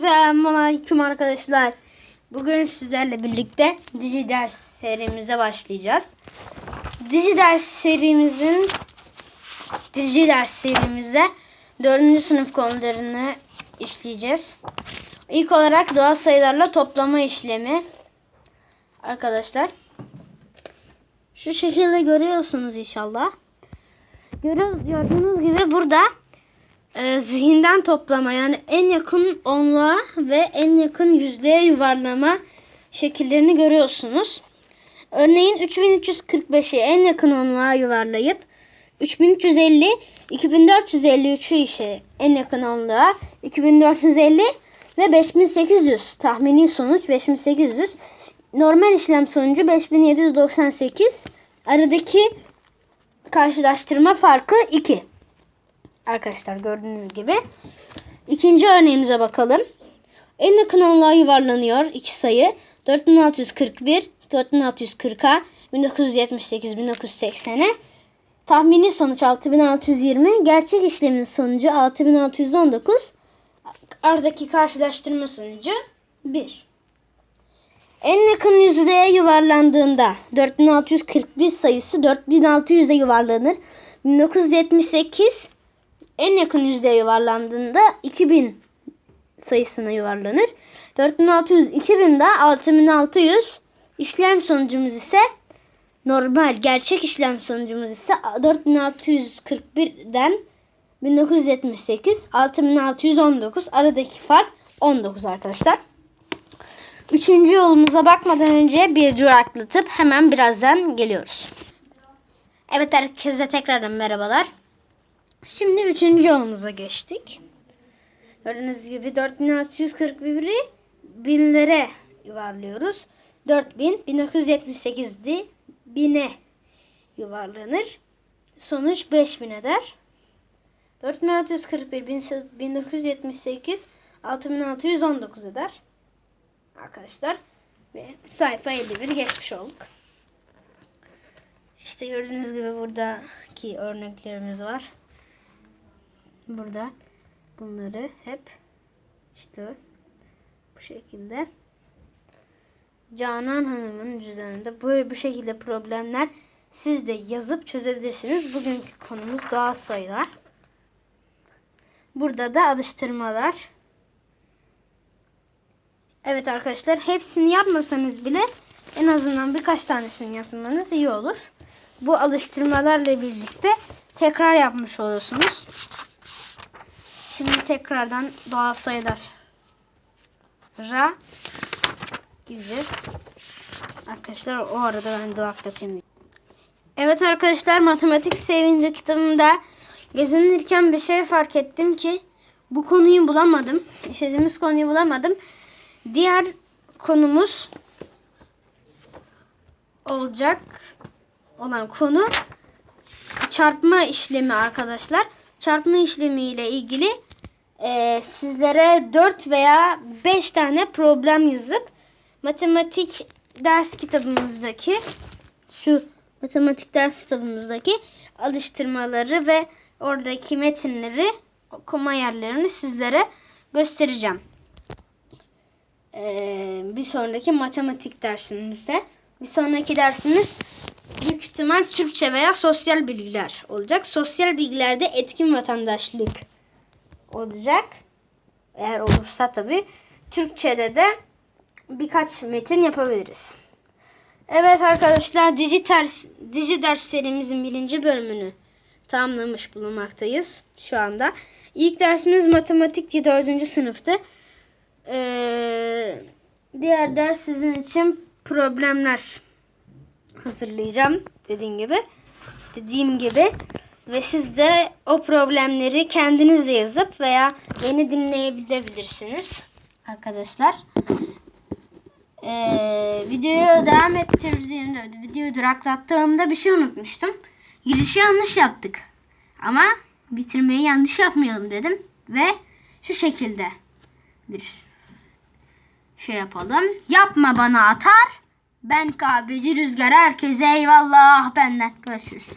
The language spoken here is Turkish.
Selamünaleyküm arkadaşlar. Bugün sizlerle birlikte Digi ders serimize başlayacağız. Digi ders serimizin Digi ders serimizde 4. sınıf konularını işleyeceğiz. İlk olarak doğal sayılarla toplama işlemi. Arkadaşlar. Şu şekilde görüyorsunuz inşallah. Görüyoruz, gördüğünüz gibi burada zihinden toplama yani en yakın onluğa ve en yakın yüzlüğe yuvarlama şekillerini görüyorsunuz. Örneğin 3345'i en yakın onluğa yuvarlayıp 3350 2453'ü işe en yakın onluğa 2450 ve 5800 tahmini sonuç 5800 normal işlem sonucu 5798 aradaki karşılaştırma farkı 2 arkadaşlar gördüğünüz gibi. İkinci örneğimize bakalım. En yakın onluğa yuvarlanıyor iki sayı. 4641, 4640'a, 1978, 1980'e. Tahmini sonuç 6620, gerçek işlemin sonucu 6619. Aradaki karşılaştırma sonucu 1. En yakın yüzdeye yuvarlandığında 4641 sayısı 4600'e yuvarlanır. 1978 en yakın yüzdeye yuvarlandığında 2000 sayısına yuvarlanır. 4600 2000'de 6600 işlem sonucumuz ise normal gerçek işlem sonucumuz ise 4641'den 1978 6619 aradaki fark 19 arkadaşlar. Üçüncü yolumuza bakmadan önce bir duraklatıp hemen birazdan geliyoruz. Evet herkese tekrardan merhabalar. Şimdi üçüncü yolumuza geçtik. Gördüğünüz gibi 4641'i binlere yuvarlıyoruz. 4000 1978'di. Bine yuvarlanır. Sonuç 5000 eder. 4641 1978 6619 eder. Arkadaşlar ve sayfa 51 geçmiş olduk. İşte gördüğünüz gibi buradaki örneklerimiz var. Burada bunları hep işte bu şekilde Canan Hanım'ın cüzdanında böyle bu şekilde problemler siz de yazıp çözebilirsiniz. Bugünkü konumuz doğal sayılar. Burada da alıştırmalar. Evet arkadaşlar hepsini yapmasanız bile en azından birkaç tanesini yapmanız iyi olur. Bu alıştırmalarla birlikte tekrar yapmış oluyorsunuz. Şimdi tekrardan doğal sayılar ra gideceğiz. Arkadaşlar o arada ben duraklatayım. Evet arkadaşlar matematik sevinci kitabımda gezinirken bir şey fark ettim ki bu konuyu bulamadım. İşlediğimiz konuyu bulamadım. Diğer konumuz olacak olan konu çarpma işlemi arkadaşlar. Çarpma işlemi ile ilgili e, sizlere 4 veya 5 tane problem yazıp matematik ders kitabımızdaki şu matematik ders kitabımızdaki alıştırmaları ve oradaki metinleri okuma yerlerini sizlere göstereceğim. Ee, bir sonraki matematik dersimizde. Bir sonraki dersimiz büyük ihtimal Türkçe veya sosyal bilgiler olacak. Sosyal bilgilerde etkin vatandaşlık olacak. Eğer olursa tabi. Türkçe'de de birkaç metin yapabiliriz. Evet arkadaşlar Digiters, Digi ders serimizin birinci bölümünü tamamlamış bulunmaktayız şu anda. İlk dersimiz matematikti 4. sınıftı. Ee, diğer ders sizin için problemler hazırlayacağım dediğim gibi. Dediğim gibi ve siz de o problemleri kendiniz de yazıp veya beni dinleyebilirsiniz arkadaşlar. Ee, videoyu devam ettirdiğimde, videoyu duraklattığımda bir şey unutmuştum. Girişi yanlış yaptık. Ama bitirmeyi yanlış yapmayalım dedim. Ve şu şekilde bir şey yapalım. Yapma bana atar. Ben kahveci rüzgar herkese eyvallah benden. Görüşürüz.